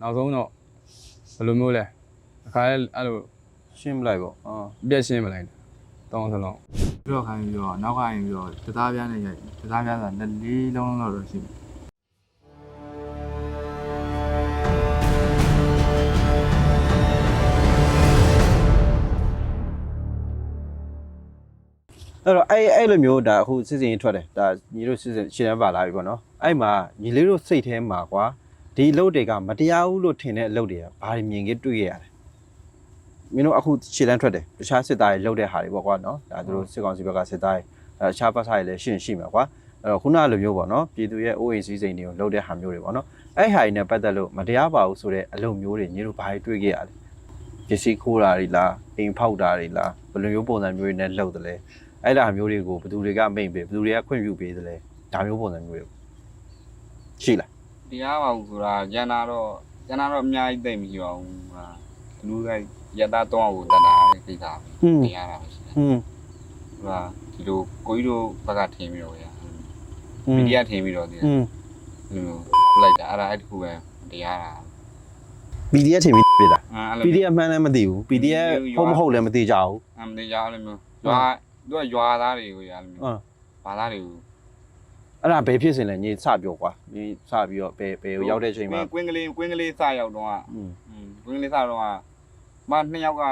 နောက်ဆုံးတော့ဘယ်လိုမျိုးလဲအခါလဲအဲ့လိုရှင်းမလိုက်ပေါ့အာပြက်ရှင်းမလိုက်တောင်းစလုံးပြီးတော့ခိုင်းပြီးတော့နောက်ကရင်ပြီးတော့တသားပြားနဲ့ရိုက်တသားပြားဆိုတာလက်လေးလုံးလုံးတော့ရှိတယ်အဲ့တော့အဲ့အဲ့လိုမျိုးဒါအခုစစ်စင်ရေးထွက်တယ်ဒါညီတို့စစ်စင်ရှင်းတန်းပါလာပြီပေါ့နော်အဲ့မှာညီလေးတို့စိတ်ထဲမှာကွာ ဒီအလုပ်တွေကမတရားဘူးလို့ထင်တဲ့အလုပ်တွေကဘာတွေမြင်ခဲ့တွေ့ရရလဲမင်းတို့အခုရှင်းတန်းထွက်တယ်တခြားစစ်သားတွေလုပ်တဲ့ဟာတွေပေါ့ကွာနော်ဒါသူတို့စစ်ကောင်စီဘက်ကစစ်သားတွေအဲတခြားဘက်ဆိုင်လည်းရှင်းရှိမှာကွာအဲ့တော့ခုနကလိုမျိုးပေါ့နော်ပြည်သူရဲ့အိုးအိမ်စည်းစိမ်တွေကိုလုပ်တဲ့ဟာမျိုးတွေပေါ့နော်အဲ့ဟာတွေနဲ့ပတ်သက်လို့မတရားပါဘူးဆိုတဲ့အလုပ်မျိုးတွေညီတို့ဘာတွေတွေ့ခဲ့ရလဲပစ္စည်းခိုးတာတွေလားအိမ်ဖောက်တာတွေလားဘယ်လိုမျိုးပုံစံမျိုးတွေနဲ့လုပ်တယ်လဲအဲ့ဒါမျိုးတွေကိုဘယ်သူတွေကမိတ်ပေးဘယ်သူတွေကခွင့်ပြုပေးသလဲဒါမျိုးပုံစံမျိုးတွေရှိလား တရားပါဘူးဆိုတာကျန်တာတော့ကျန်တာတော့အများကြီးသိမ့်မရှိပါဘူးဟာလူကရတာတော့ကိုတတ်တာကိစ္စပဲတရားတာပဲရှိတယ်ဟွန်းဟာဒီလိုကိုကြီးတို့ဘက်ကထင်ပြီးတော့ရဟွမီန်းဒီယာထင်ပြီးတော့ဒီဟွန်းလိုလိုက်တာအဲ့ဒါအဲ့တခုပဲတရားတာ PDF ထင်ပြီးပြတာအဲ့လို PDF မှန်းလည်းမသိဘူး PDF ဟုတ်မဟုတ်လည်းမသိကြဘူးအမတရားအဲ့လိုမျိုးရွာသူကရွာသားတွေကိုရအဲ့လိုဟမျိုးမ်ဘာသားတွေကို အဲ့ဒါဘယ်ဖြစ်စင်လဲညီစပြောကွာညီစပြီးတော့ဘယ်ဘယ်ရောက်တဲ့အချိန်မှာကွင်းကလေးကွင်းကလေးစရောက်တော့ဟွန်းကွင်းကလေးစတော့မနှစ်ယောက်က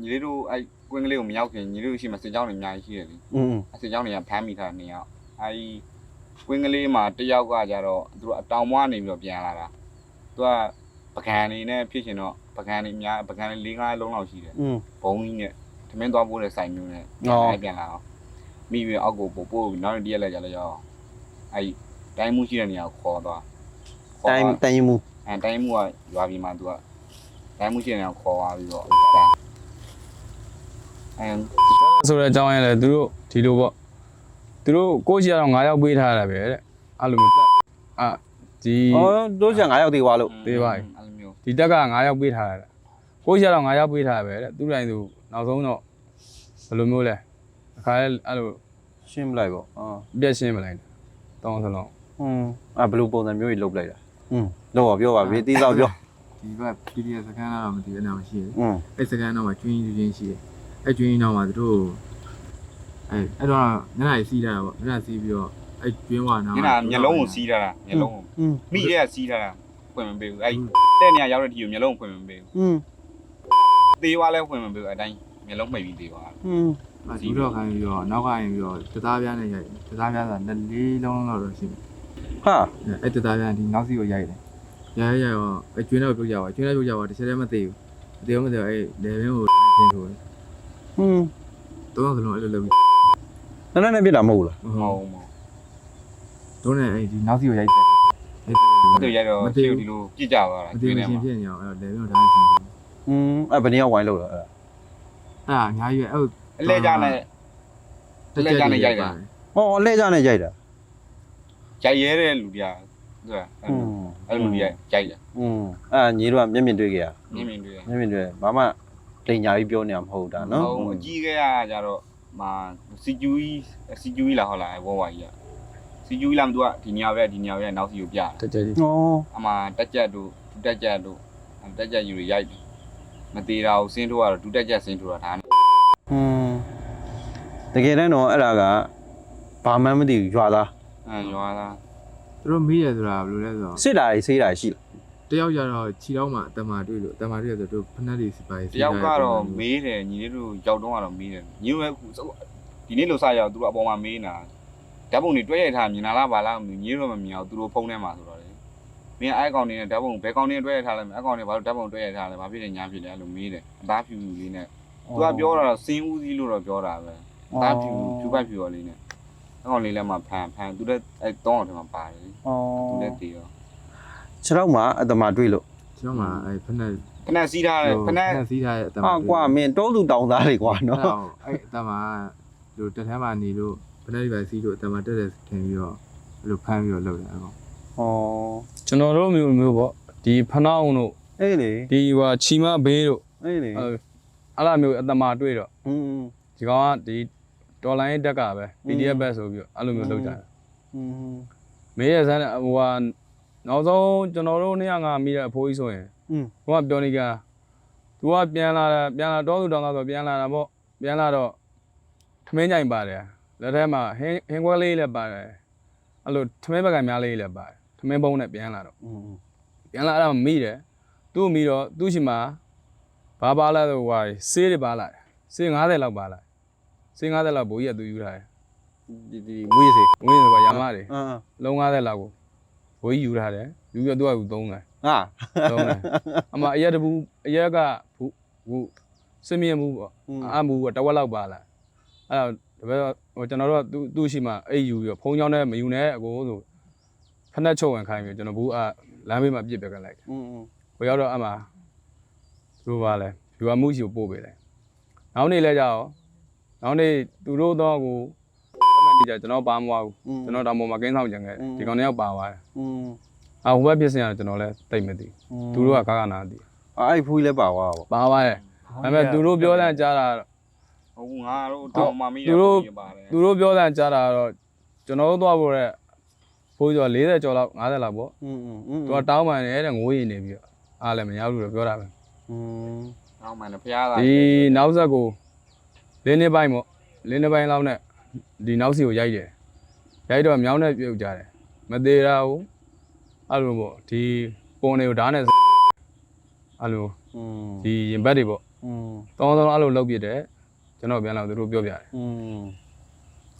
ညီလေးတို့အဲ့ကွင်းကလေးကိုမရောက်ခင်ညီလေးတို့ရှိမှစစ်ကြောင်းတွေအများကြီးရှိတယ်လေဟွန်းအစစ်ကြောင်းတွေကဖမ်းမိထားနေရောက်အဲဒီကွင်းကလေးမှာတယောက်ကကြတော့သူတို့အတောင်မွားနေပြီးတော့ပြန်လာတာသူကပကံနေနဲ့ဖြစ်ရှင်တော့ပကံနေအများပကံနေ၄၅လုံးလောက်ရှိတယ်ဟွန်းဘုံကြီးနဲ့သမင်းသွားပိုးတဲ့ဆိုင်မျိုးနဲ့အော်ပြန်ပြန်လာအောင်မိပြီးအောက်ကိုပို့ပို့ပြီးနောက်တစ်ရက်လက်ကြလဲရောက် အဲဒီတိုင်းမှုရှိတဲ့နေရာကိုခေါ်သွားခေါ်တိုင်းသွားတိုင်းရင်မှုအဲတိုင်းမှုကရွာပြီးမှသူကတိုင်းမှုရှိတဲ့နေရာကိုခေါ်သွားပြီးတော့ဒါအဲဆိုတဲ့အကြောင်းရင်းလဲသူတို့ဒီလိုပေါ့သူတို့ကိုရှိရတော့9ယောက်ပေးထားရတာပဲတဲ့အဲ့လိုမျိုးတက်အာဒီဩတို့ချင်9ရောက်သေးသွားလို့သေးပါပြီ အဲ့လိုမျိုးဒီတက်က9ယောက်ပေးထားရတာကိုရှိရတော့9ယောက်ပေးထားရပဲတဲ့သူတိုင်းသူနောက်ဆုံးတော့ဘယ်လိုမျိုးလဲအခါလဲအဲ့လိုရှင်းမလိုက်ပေါ့အာ ပြက်ရှင်းမလိုက် တောင်းစလုံးဟွန်းအဲ့ဘယ်လိုပုံစံမျိုးကြီးလုပ်လိုက်တာဟွန်းတော့ပြောပါဘေးတီးတော့ပြောဒီဘက် PDF စကန်ကတော့မသိဘူးအဲ့နာမရှိဘူးဟွန်းအဲ့စကန်တော့မှကျွင်းကျွင်းရှိတယ်အဲ့ကျွင်းတော့မှသူတို့အဲ့အဲ့တော့ညနေစီးတာပေါ့ညနေစီးပြီးတော့အဲ့ကျွင်းဝါနာညနာမျက်လုံးကိုစီးထားတာမျက်လုံးကိုဟွန်းမိတဲ့ကစီးထားတာဖွင့်မပေးဘူးအဲ့တဲ့နေရာရောက်တဲ့ဒီကိုမျက်လုံးဖွင့်မပေးဘူးဟွန်းသေးသွားလဲဖွင့်မပေးဘူးအတိုင်းမျက်လုံးမှိတ်ပြီးသေးသွားဟွန်းအဲ့ ဒီတော့ခိုင်းပြီးတော့နောက်ကရင်ပြီးတော့တသားပြားနဲ့ရိုက်တသားပြားဆိုတာလက်လေးလုံးလုံးတော့ရှိတယ်ဟာအဲ့တသားပြားဒီနောက်စီကိုရိုက်တယ်ရိုက်ရိုက်ရောအဲ့ကျွင်းတော့ပြုတ်ကြပါကျွင်းတော့ပြုတ်ကြပါတစ်ချက်တည်းမသိဘူးမသိဘူးမသိဘူးအဲ့လေဘင်းကိုဆင်းထိုးတယ်ဟွန်းတော့ကလုံးအဲ့လိုလုပ်ပြီးနည်းနည်းပြစ်တာမဟုတ်လားမဟုတ်ဘူးမဟုတ်တို့နဲ့အဲ့ဒီနောက်စီကိုရိုက်တယ်ရိုက်တယ်ဘူးသူရိုက်တော့မရှေ့သိကိုဘူးဒီလိုပြစ်ကြသွားတာမသိကျွေးဘူးနေရှမှာင်းဖြစ်နေအောင်အဲ့လေဘင်းကိုဒါရှင်းอืมအဲ့ဘယ်နည်းဝိုင်းလို့လဲအဲ့ဒါအဲ့ဒါအများကြီးပဲအဲ့ အလဲကြနဲ့ လက်ကျနဲ့ရိုက်တာ ဟောအလဲကြနဲ့ရိုက်တာ ရိုက်ရဲတဲ့လူတွေကသူက อืม အဲ့လိုလူတွေကရိုက်တယ် อืมအဲ့ညီတို့ကမျက်မြင်တွေ့ကြရ မြင်မြင်တွေ့ရ မျက်မြင်တွေ့ဘာမှလိန်ညာကြီးပြောနေမှာမဟုတ်တာနော် ဟုတ်အကြီးကဲကကြတော့မာစီကျူကြီးစီကျူကြီးလာဟုတ်လားဝဝကြီးကစီကျူကြီးလာမသူကဒီညပဲဒီညပဲနောက်စီကိုပြ တက်ကြကြီး ဩ အမှတက်ကြက်တို့ဒုတက်ကြက်တို့တက်ကြက်ယူတွေရိုက်တယ်မသေးတာကိုစင်းထိုးရတော့ဒုတက်ကြက်စင်းထိုးတာဒါ နဲ့อืมတကယ်တမ်းတော့အဲ့ဒါကဘာမှမသိဘူးရွာသားအဲရွာသားသူတို့မေးရဆိုတာဘယ်လိုလဲဆိုတော့စစ်တာကြီးဆေးတာကြီးရှိလားတယောက်ကြတော့ခြေထောက်မှာအတမာတွေ့လို့အတမာတွေ့ရဆိုတို့ဖနက်လေးစီပါရေးတယောက်ကတော့မေးတယ်ညီလေးတို့ရောက်တော့ကတော့မေးတယ်ညီတို့ကဒီနေ့လို့စရောက်သူတို့အပေါ်မှာမေးနေတာဓာတ်ပုံတွေတွဲရိုက်ထားမြင်လာလားဘာလားညီတို့မမြင်အောင်သူတို့ဖုန်းထဲမှာဆိုတော့လေမင်းအဲ့ကောင်နေနဲ့ဓာတ်ပုံဘယ်ကောင်နေတွဲရိုက်ထားလဲအဲ့ကောင်နေဘာလို့ဓာတ်ပုံတွဲရိုက်ထားလဲဘာဖြစ်နေညာဖြစ်လဲအဲ့လိုမေးတယ်အသားဖြူဖြူလေးနဲ့ သူကပြောတာတော့စင်းဦးစီးလို့တော့ပြောတာပဲအသားဖြူဖြူပတ်ဖြူရောလေးနဲ့အဲ့ကောင်လေးလည်းမှဖန်ဖန်သူလည်းအဲ့တောင်းအောင်ထဲမှာပါတယ်သူဩလည်းတည်ရောခြေတော့မှအတမတွေ့လို့ခြေထောက်မှာအဲ့ဖနက်ဖနက်စီးထားတယ်ဖနက်စီးထားတဲ့အတမာဟာကွာမင်းတောသူတောင်းသားတွေကွာနော်နော်အဲ့အတမာတို့တက်ထမ်းမှာနေလို့ဖနက်လေးပါစီးလို့အတမာတက်တယ်ထင်ပြီးတော့အဲ့လိုဖမ်းပြီးတော့လုပ်တယ်အဲ့ကောင်ဩကျွန်တော်တို့မျိုးမျိုးပေါ့ဒီဖနှောင်းတို့အေးလေဒီဟိုချီမဘေးတို့အေးလေအဲ့ အဲ့လိုမျိုးအတမာတွေ့တော့ อืม ဒီကောင်ကဒီတော်လိုင်းတက်ကပဲ PDF ပဲဆိုပြီးတော့အဲ့လိုမျိုးလုပ်ကြတယ် อืม မေးရစမ်းဟိုဟာ နောက်ဆုံးကျွန်တော်တို့နှစ်ယောက်ငါမိတဲ့အဖိုးကြီးဆိုရင် อืม ဘုကပြောနေကသူကပြန်လာတာပြန်လာတော့သူတောင်းတော့ဆိုပြန်လာတာပေါ့ပြန်လာတော့ထမင်းကြိုင်ပါတယ်လက်ထဲမှာဟင်းဟင်းခွဲလေးလည်းပါတယ်အဲ့လိုထမင်းဘက်ကများလေးလည်းပါတယ်ထမင်းပုံးနဲ့ပြန်လာတော့ อืม ပြန်လာတော့မိတယ်သူ့မိတော့သူ့ရှိမှာ ဘာပါလာတော့ဟိုဆေးတွေပါလာတယ်ဆေး90လောက်ပါလာဆေး90လောက်ဘိုးကြီးကသူယူထားတယ်ဒီဒီမွေးစေဝင်းဆိုပါရမတွေအင်းလုံး90လောက်ကိုဘိုးကြီးယူထားတယ်ယူပြီးတော့သူကသူသုံးတယ်ဟာသုံးတယ်အမအရက်တဘူးအရက်ကဘူးဘူးစင်မြင်ဘူးပေါ့အမှုကတဝက်လောက်ပါလာအဲ့တော့တပည့်ဟိုကျွန်တော်တို့ကသူ့သူ့ရှိမှာအိတ်ယူပြီးတော့ဖုံးချောင်းနဲ့မယူနဲ့အကိုဆိုဖက်နှက်ချုပ်ဝင်ခိုင်းပြီးကျွန်တော်ဘူးအလမ်းဘေးမှာပြစ်ပက်ကလိုက်อืมဟိုရောက်တော့အမှ သူတို့ပါလဲယူအမှုရှိကိုပို့ပေးတယ်နောက်နေ့လဲကြတော့နောက်နေ့သူတို့တော့ကိုတမန်နေကြကျွန်တော်ပါမသွားဘူးကျွန်တော်တောင်ပေါ်မှာကင်းဆောင်ကြံခဲ့ဒီကောင်တယောက်ပါသွားတယ် อืม အဟိုဘက်ဖြစ်စင်ရတယ်ကျွန်တော်လည်းတိတ်မသိသူတို့ကကားကနာသိ အဲ့ဖူးလည်းပါသွားပါ ပါပါတယ်ဒါပေမဲ့သူတို့ပြောတဲ့ကြားတာ ဟုတ်ငါတို့တောင်းမှမေး သူတို့ ပါတယ် သူတို့ပြောတဲ့ကြားတာတော့ကျွန်တော်တို့သွားဖို့တဲ့ဖိုးကျော်40ကျော်လောက်50လောက်ပေါ့ อืมอืมอืม သူကတောင်းပန်တယ်တဲ့ငိုးရင်နေပြီးတော့အားလည်းမရဘူးလို့ပြောတာပဲ อืม တောင်းမှလည်းဖျားတာ ဒီနောက်ဆက်ကိုလင်းနေပိုင်းပေါ့လင်းနေပိုင်းလောက်နဲ့ဒီနောက်စီကိုရိုက်တယ်ရိုက်တော့မြောင်းနဲ့ပြုတ်ကြတယ်မသေးတာဘူးအဲ့လိုပေါ့ဒီပုံတွေကိုဓာတ်နဲ့အဲ့လို อืม ဒီရင်ဘတ်တွေပေါ့ อืม တောင်းတောင်းအဲ့လိုလောက်ပြတယ်ကျွန်တော်ပြန်လာသူတို့ပြောပြတယ် อืม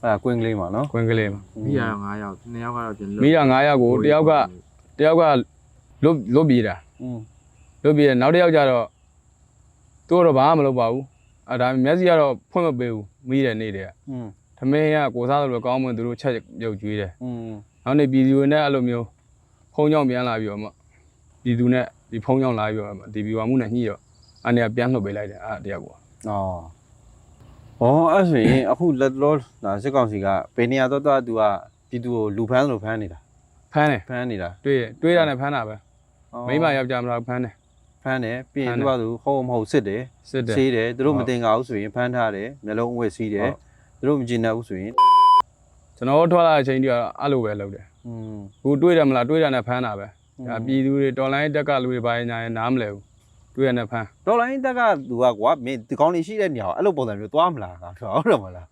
အဲ့ဒါကွင်းကလေးမှာနော် ခွင်းကလေးမှာ မိရတော့9ယောက်2ယောက်ကတော့ပြန်လွတ် မိတာ9ယောက်ကိုတယောက်ကတယောက်ကလွတ်လွတ်ပြေးတာ อืม လွတ်ပြေးတယ်နောက်တစ်ယောက်ကျတော့သူကတော့ဘာမှမလုပ်ပါဘူးအဲ့ဒါမျက်စိကတော့ဖွင့်မပေးဘူးမိတယ်နေတယ် อืม ထမင်းကကိုစားလို့ကောင်းမှသူတို့ချက်ပြုတ်ကျွေးတယ် อืม နောက်နေ့ပြည်သူတွေနဲ့အဲ့လိုမျိုးဖုံးကြောင်ပြန်လာပြီးတော့မှပြည်သူနဲ့ဒီဖုံးကြောင်လာပြီးတော့မှဒီဘီဝါမှုနဲ့ညှိတော့အဲ့နေကပြန်လှုပ်ပေးလိုက်တယ်အဲ့တယောက်ပေါ့ ဩဩအဲ့ဆိုရင်အခုလက်လောဒါစစ်ကောင်စီကဘယ်နေရာတော့တော့သူကပြည်သူကိုလူဖမ်းလို့ဖမ်းနေတာ ဖမ်းတယ် ဖမ်းနေတာ တွေ့တယ်တွေ့တာနဲ့ဖမ်းတာပဲမိမယောက်ျားမလားဖမ်းတယ် ဖမ်းတယ်ပြီးရင်သူကသူဟုတ်မဟုတ်စစ်တယ်စစ်တယ်ဆေးတယ်သူတို့မတင်ကြဘူးဆိုရင်ဖမ်းထားတယ်မျိုးလုံးအဝတ်စီးတယ်သူတို့မကျင်တတ်ဘူးဆိုရင်ကျွန်တော်ထွက်လာတဲ့အချိန်တည်းကအဲ့လိုပဲလုပ်တယ်อืมခုတွေးတယ်မလားတွေးတာနဲ့ဖမ်းတာပဲဒါပြည်သူတွေတော်လိုင်းတက်ကလူတွေဘာညာရင်နားမလဲဘူးတွေးရနဲ့ဖမ်းတော်လိုင်းတက်ကသူကကွာမင်းဒီကောင်းလေးရှိတဲ့နေရာအဲ့လိုပုံစံမျိုးသွားမလားကွာဟုတ်တယ်မလား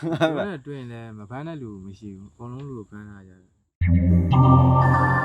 ဟုတ်တယ်တွင်လည်းမဖမ်းတဲ့လူမရှိဘူးအကုန်လုံးလူကိုဖမ်းတာကြတယ်